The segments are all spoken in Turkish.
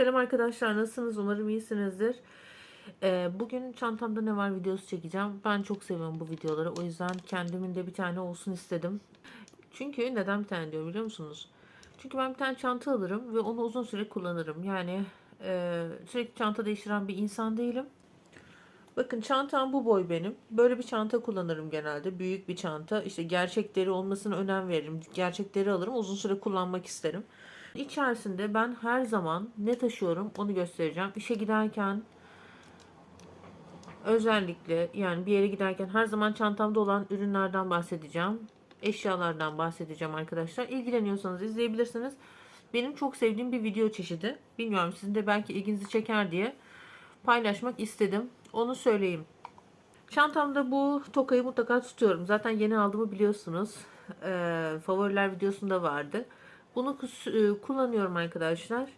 Selam arkadaşlar nasılsınız? Umarım iyisinizdir. Ee, bugün çantamda ne var videosu çekeceğim. Ben çok seviyorum bu videoları. O yüzden kendimin de bir tane olsun istedim. Çünkü neden bir tane diyorum biliyor musunuz? Çünkü ben bir tane çanta alırım ve onu uzun süre kullanırım. Yani e, sürekli çanta değiştiren bir insan değilim. Bakın çantam bu boy benim. Böyle bir çanta kullanırım genelde. Büyük bir çanta. İşte gerçek deri olmasına önem veririm. Gerçek deri alırım. Uzun süre kullanmak isterim. İçerisinde ben her zaman ne taşıyorum onu göstereceğim. İşe giderken özellikle yani bir yere giderken her zaman çantamda olan ürünlerden bahsedeceğim. Eşyalardan bahsedeceğim arkadaşlar. İlgileniyorsanız izleyebilirsiniz. Benim çok sevdiğim bir video çeşidi. Bilmiyorum sizin de belki ilginizi çeker diye paylaşmak istedim. Onu söyleyeyim. Çantamda bu tokayı mutlaka tutuyorum. Zaten yeni aldığımı biliyorsunuz. Ee, favoriler videosunda vardı. Bunu e, kullanıyorum arkadaşlar.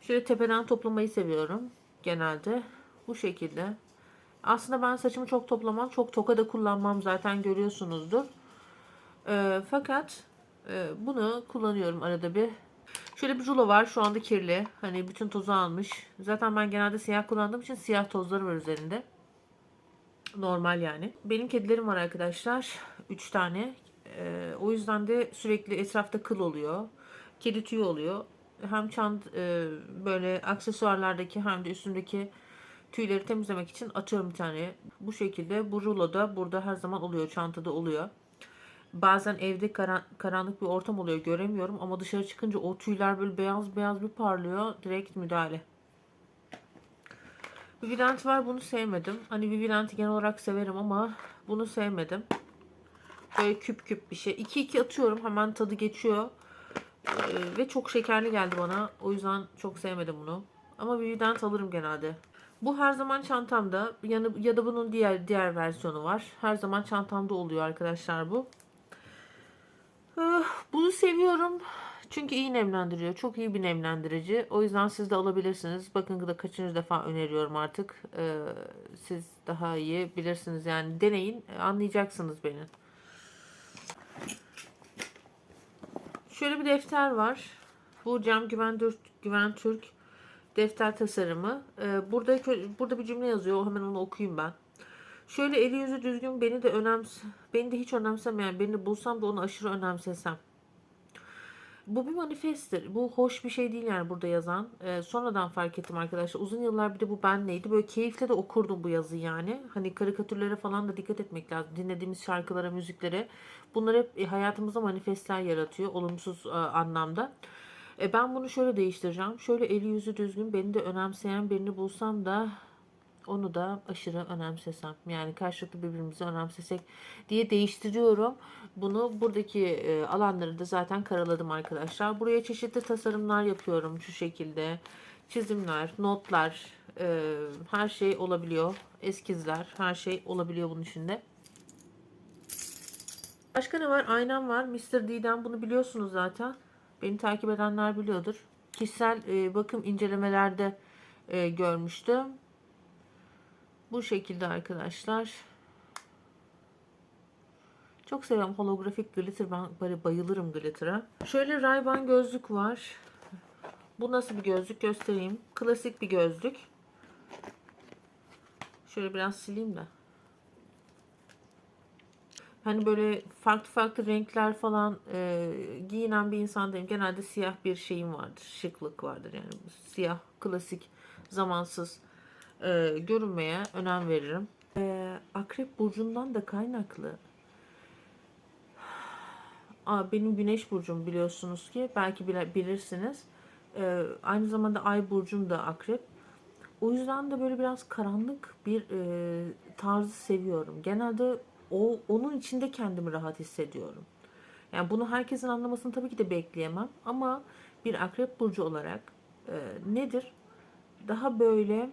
Şöyle tepeden toplamayı seviyorum genelde. Bu şekilde. Aslında ben saçımı çok toplamam. Çok toka da kullanmam zaten görüyorsunuzdur. Ee, fakat e, bunu kullanıyorum arada bir. Şöyle bir rulo var. Şu anda kirli. Hani bütün tozu almış. Zaten ben genelde siyah kullandığım için siyah tozları var üzerinde. Normal yani. Benim kedilerim var arkadaşlar. 3 tane. Ee, o yüzden de sürekli etrafta kıl oluyor. Kedi tüyü oluyor. Hem çant e, böyle aksesuarlardaki hem de üstündeki tüyleri temizlemek için atıyorum bir tane. Bu şekilde bu rulo da burada her zaman oluyor. Çantada oluyor. Bazen evde karan- karanlık bir ortam oluyor göremiyorum ama dışarı çıkınca o tüyler böyle beyaz beyaz bir parlıyor. Direkt müdahale. Vivilent var bunu sevmedim. Hani Vivilent'i genel olarak severim ama bunu sevmedim. Böyle küp küp bir şey. 2-2 atıyorum hemen tadı geçiyor. Ee, ve çok şekerli geldi bana. O yüzden çok sevmedim bunu. Ama Vivident alırım genelde. Bu her zaman çantamda. Yani ya da bunun diğer diğer versiyonu var. Her zaman çantamda oluyor arkadaşlar bu. Ah, Bunu seviyorum. Çünkü iyi nemlendiriyor. Çok iyi bir nemlendirici. O yüzden siz de alabilirsiniz. Bakın da kaçıncı defa öneriyorum artık. Ee, siz daha iyi bilirsiniz. Yani deneyin. Anlayacaksınız beni. Şöyle bir defter var. Bu Cem Güven, Güven Türk defter tasarımı. Ee, burada burada bir cümle yazıyor. Hemen onu okuyayım ben. Şöyle eli yüzü düzgün beni de önems beni de hiç önemsemeyen birini bulsam da onu aşırı önemsesem. Bu bir manifesttir. Bu hoş bir şey değil yani burada yazan. Ee, sonradan fark ettim arkadaşlar. Uzun yıllar bir de bu benleydi. Böyle keyifle de okurdum bu yazıyı yani. Hani karikatürlere falan da dikkat etmek lazım. Dinlediğimiz şarkılara, müziklere. Bunlar hep e, hayatımızda manifestler yaratıyor. Olumsuz e, anlamda. E, ben bunu şöyle değiştireceğim. Şöyle eli yüzü düzgün beni de önemseyen birini bulsam da onu da aşırı önemsesem. Yani karşılıklı birbirimizi önemsesek diye değiştiriyorum. Bunu buradaki e, alanları da zaten karaladım arkadaşlar. Buraya çeşitli tasarımlar yapıyorum şu şekilde. Çizimler, notlar, e, her şey olabiliyor. Eskizler, her şey olabiliyor bunun içinde. Başka ne var? Aynam var. Mr. D'den bunu biliyorsunuz zaten. Beni takip edenler biliyordur. Kişisel e, bakım incelemelerde e, görmüştüm. Bu şekilde arkadaşlar. Çok seviyorum holografik glitter. Ben böyle bayılırım glitter'a. Şöyle Ray-Ban gözlük var. Bu nasıl bir gözlük göstereyim. Klasik bir gözlük. Şöyle biraz sileyim de. Hani böyle farklı farklı renkler falan e, giyinen bir insan değilim. Genelde siyah bir şeyim vardır. Şıklık vardır yani. Siyah, klasik, zamansız e, görünmeye önem veririm. E, Akrep burcundan da kaynaklı. Aa, benim güneş burcum biliyorsunuz ki belki bile- bilirsiniz. E, aynı zamanda ay burcum da akrep. O yüzden de böyle biraz karanlık bir e, tarzı seviyorum. Genelde o onun içinde kendimi rahat hissediyorum. Yani bunu herkesin anlamasını tabii ki de bekleyemem ama bir akrep burcu olarak e, nedir? Daha böyle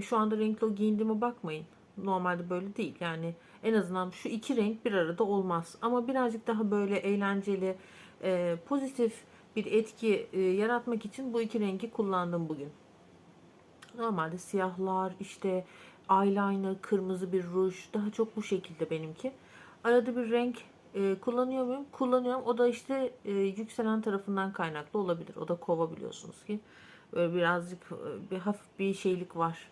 şu anda renkli giyindiğime bakmayın. Normalde böyle değil. Yani en azından şu iki renk bir arada olmaz. Ama birazcık daha böyle eğlenceli, e, pozitif bir etki e, yaratmak için bu iki rengi kullandım bugün. Normalde siyahlar, işte eyeliner, kırmızı bir ruj, daha çok bu şekilde benimki. Arada bir renk e, kullanıyor muyum? Kullanıyorum. O da işte e, yükselen tarafından kaynaklı olabilir. O da kova biliyorsunuz ki. Böyle birazcık e, bir hafif bir şeylik var.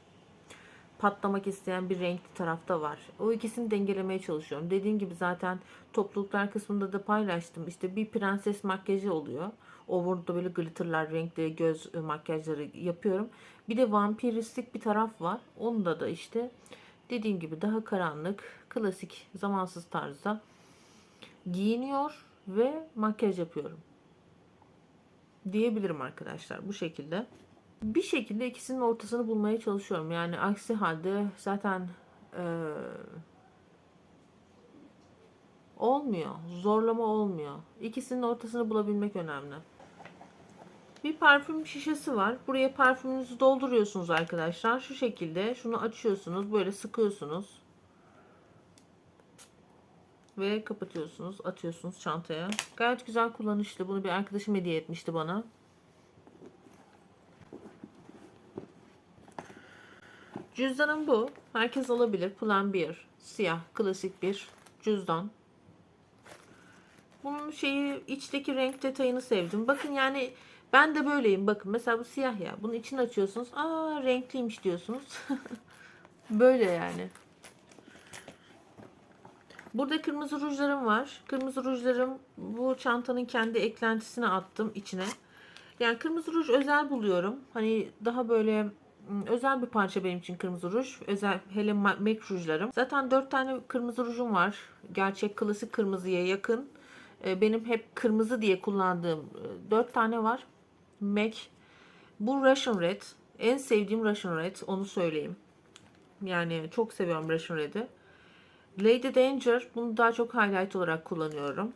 Patlamak isteyen bir renkli tarafta var. O ikisini dengelemeye çalışıyorum. Dediğim gibi zaten topluluklar kısmında da paylaştım. İşte bir prenses makyajı oluyor. O burada böyle glitterlar, renkli göz e, makyajları yapıyorum. Bir de vampiristik bir taraf var. Onda da işte dediğim gibi daha karanlık, klasik, zamansız tarzda giyiniyor ve makyaj yapıyorum. Diyebilirim arkadaşlar bu şekilde. Bir şekilde ikisinin ortasını bulmaya çalışıyorum. Yani aksi halde zaten eee, olmuyor. Zorlama olmuyor. İkisinin ortasını bulabilmek önemli. Bir parfüm şişesi var. Buraya parfümünüzü dolduruyorsunuz arkadaşlar. Şu şekilde şunu açıyorsunuz. Böyle sıkıyorsunuz. Ve kapatıyorsunuz. Atıyorsunuz çantaya. Gayet güzel kullanışlı. Bunu bir arkadaşım hediye etmişti bana. Cüzdanım bu. Herkes alabilir. Plan 1. Siyah. Klasik bir cüzdan. Bunun şeyi içteki renk detayını sevdim. Bakın yani ben de böyleyim. Bakın mesela bu siyah ya. Bunun içini açıyorsunuz. Aa renkliymiş diyorsunuz. Böyle yani. Burada kırmızı rujlarım var. Kırmızı rujlarım bu çantanın kendi eklentisine attım içine. Yani kırmızı ruj özel buluyorum. Hani daha böyle özel bir parça benim için kırmızı ruj. Özel hele ma- MAC rujlarım. Zaten 4 tane kırmızı rujum var. Gerçek klasik kırmızıya yakın. Ee, Benim hep kırmızı diye kullandığım 4 tane var. MAC. Bu Russian Red. En sevdiğim Russian Red. Onu söyleyeyim. Yani çok seviyorum Russian Red'i. Lady Danger. Bunu daha çok highlight olarak kullanıyorum.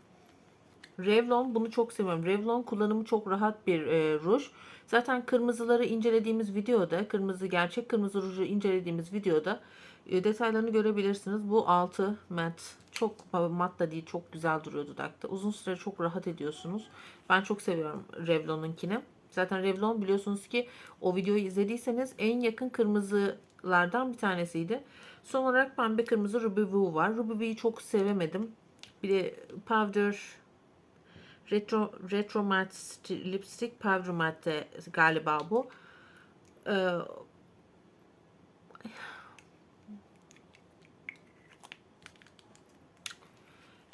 Revlon bunu çok seviyorum. Revlon kullanımı çok rahat bir e, ruj. Zaten kırmızıları incelediğimiz videoda, kırmızı gerçek kırmızı ruju incelediğimiz videoda e, detaylarını görebilirsiniz. Bu altı mat. Çok e, mat da değil, çok güzel duruyor dudakta. Uzun süre çok rahat ediyorsunuz. Ben çok seviyorum Revlon'unkini. Zaten Revlon biliyorsunuz ki o videoyu izlediyseniz en yakın kırmızılardan bir tanesiydi. Son olarak pembe kırmızı Ruby Woo var. Ruby Woo'yu çok sevemedim. Bir de Powder Retro, retro matte sti- lipstick powder matte galiba bu. Ee,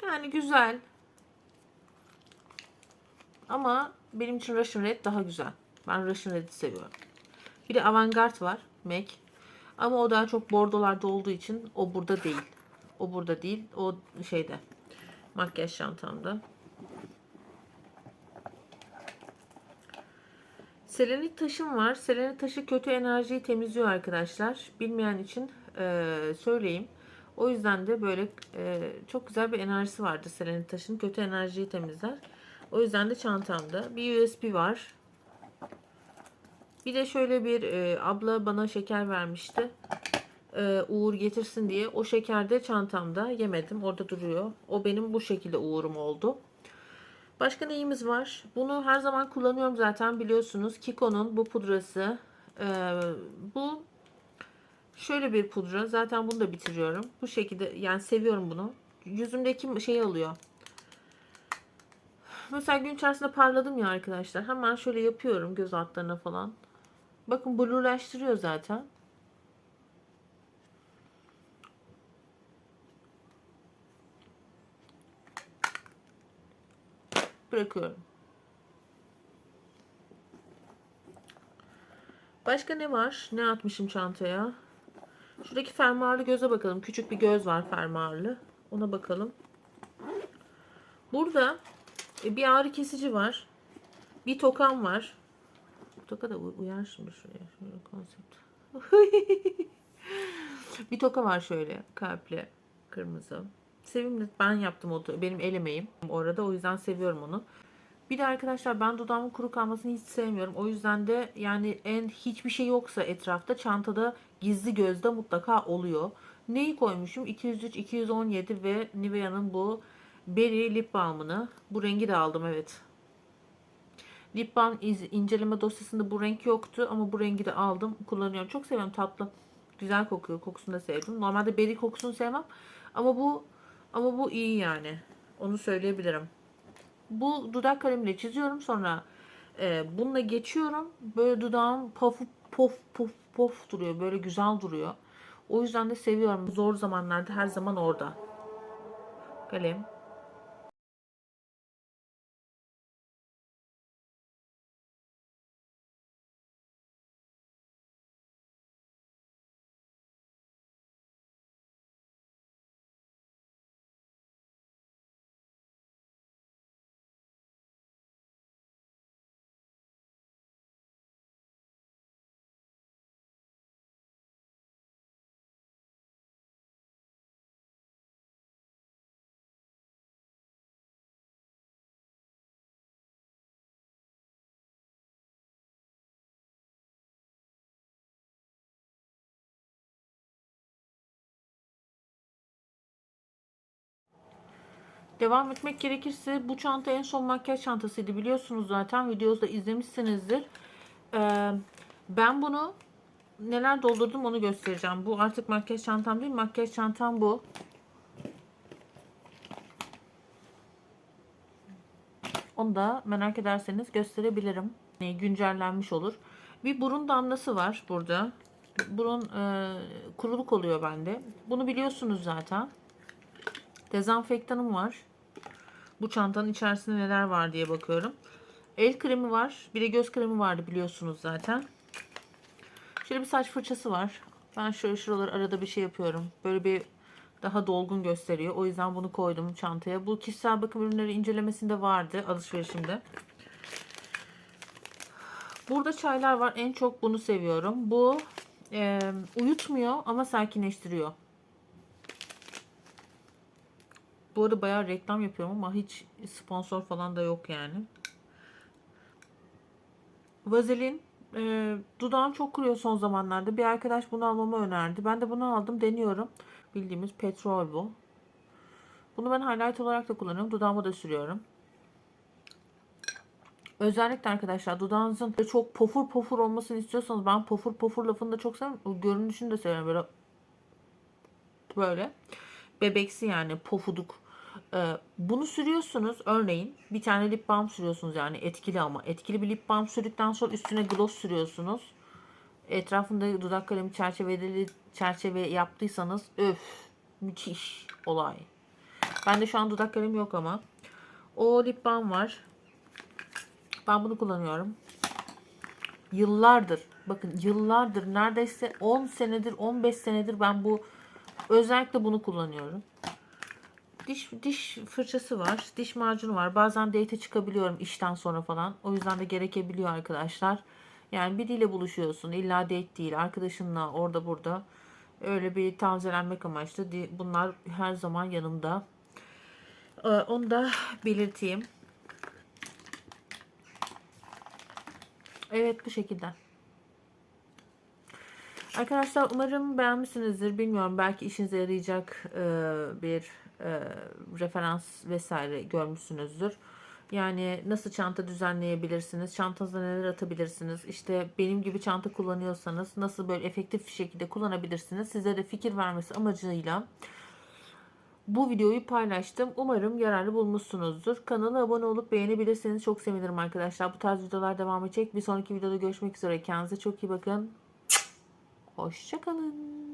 yani güzel. Ama benim için Russian Red daha güzel. Ben Russian Red'i seviyorum. Bir de Avantgarde var. MAC. Ama o daha çok bordolarda olduğu için o burada değil. O burada değil. O şeyde. Makyaj çantamda. Selenit taşım var. Selenit taşı kötü enerjiyi temizliyor arkadaşlar. Bilmeyen için eee, söyleyeyim. O yüzden de böyle eee, çok güzel bir enerjisi vardı selenit taşın. Kötü enerjiyi temizler. O yüzden de çantamda. Bir USB var. Bir de şöyle bir eee, abla bana şeker vermişti. Eee, Uğur getirsin diye. O şeker de çantamda. Yemedim. Orada duruyor. O benim bu şekilde Uğur'um oldu. Başka neyimiz var? Bunu her zaman kullanıyorum zaten biliyorsunuz. Kiko'nun bu pudrası. Ee, bu şöyle bir pudra. Zaten bunu da bitiriyorum. Bu şekilde yani seviyorum bunu. Yüzümdeki şeyi alıyor. Mesela gün içerisinde parladım ya arkadaşlar. Hemen şöyle yapıyorum göz altlarına falan. Bakın blue'laştırıyor zaten. Bırakıyorum. Başka ne var? Ne atmışım çantaya? Şuradaki fermuarlı göze bakalım. Küçük bir göz var fermuarlı. Ona bakalım. Burada e, bir ağrı kesici var. Bir tokam var. Toka da uy- uyar şimdi şuraya. Şöyle konsept. bir toka var şöyle. Kalpli. Kırmızı. Sevimli. Ben yaptım o. Benim el emeğim. Orada o yüzden seviyorum onu. Bir de arkadaşlar ben dudağımın kuru kalmasını hiç sevmiyorum. O yüzden de yani en hiçbir şey yoksa etrafta çantada gizli gözde mutlaka oluyor. Neyi koymuşum? 203, 217 ve Nivea'nın bu Berry Lip Balm'ını. Bu rengi de aldım evet. Lip Balm inceleme dosyasında bu renk yoktu ama bu rengi de aldım. Kullanıyorum. Çok seviyorum tatlı. Güzel kokuyor. Kokusunu da sevdim. Normalde berry kokusunu sevmem. Ama bu ama bu iyi yani. Onu söyleyebilirim. Bu dudak kalemiyle çiziyorum sonra e, bununla geçiyorum. Böyle dudağım pof pof pof pof duruyor. Böyle güzel duruyor. O yüzden de seviyorum. Zor zamanlarda her zaman orada. Kalem. Devam etmek gerekirse bu çanta en son makyaj çantasıydı biliyorsunuz zaten videoda izlemişsinizdir. Ee, ben bunu neler doldurdum onu göstereceğim. Bu artık makyaj çantam değil makyaj çantam bu. Onu da merak ederseniz gösterebilirim. E, güncellenmiş olur. Bir burun damlası var burada. Burun e, kuruluk oluyor bende. Bunu biliyorsunuz zaten. Dezenfektanım var. Bu çantanın içerisinde neler var diye bakıyorum. El kremi var. Bir de göz kremi vardı biliyorsunuz zaten. Şöyle bir saç fırçası var. Ben şöyle şuraları arada bir şey yapıyorum. Böyle bir daha dolgun gösteriyor. O yüzden bunu koydum çantaya. Bu kişisel bakım ürünleri incelemesinde vardı alışverişimde. Burada çaylar var. En çok bunu seviyorum. Bu e, uyutmuyor ama sakinleştiriyor. Bu arada bayağı reklam yapıyorum ama hiç sponsor falan da yok yani. Vazelin e, dudağım çok kuruyor son zamanlarda. Bir arkadaş bunu almamı önerdi. Ben de bunu aldım deniyorum. Bildiğimiz petrol bu. Bunu ben highlight olarak da kullanıyorum. Dudağıma da sürüyorum. Özellikle arkadaşlar dudağınızın çok pofur pofur olmasını istiyorsanız ben pofur pofur lafını da çok seviyorum. Görünüşünü de seviyorum böyle böyle bebeksi yani pofuduk. Ee, bunu sürüyorsunuz örneğin bir tane lip balm sürüyorsunuz yani etkili ama etkili bir lip balm sürdükten sonra üstüne gloss sürüyorsunuz. Etrafında dudak kalemi çerçeveli çerçeve yaptıysanız öf müthiş olay. Ben de şu an dudak kalemi yok ama. O lip balm var. Ben bunu kullanıyorum. Yıllardır bakın yıllardır neredeyse 10 senedir 15 senedir ben bu özellikle bunu kullanıyorum. Diş diş fırçası var. Diş macunu var. Bazen date çıkabiliyorum işten sonra falan. O yüzden de gerekebiliyor arkadaşlar. Yani biriyle buluşuyorsun. İlla date değil. Arkadaşınla orada burada. Öyle bir tazelenmek amaçlı. Bunlar her zaman yanımda. Ee, onu da belirteyim. Evet bu şekilde. Arkadaşlar umarım beğenmişsinizdir. Bilmiyorum belki işinize yarayacak e, bir e, referans vesaire görmüşsünüzdür. Yani nasıl çanta düzenleyebilirsiniz? Çantanıza neler atabilirsiniz? İşte benim gibi çanta kullanıyorsanız nasıl böyle efektif bir şekilde kullanabilirsiniz? Size de fikir vermesi amacıyla bu videoyu paylaştım. Umarım yararlı bulmuşsunuzdur. Kanala abone olup beğenebilirseniz çok sevinirim arkadaşlar. Bu tarz videolar devam edecek. Bir sonraki videoda görüşmek üzere. Kendinize çok iyi bakın. Hoşçakalın.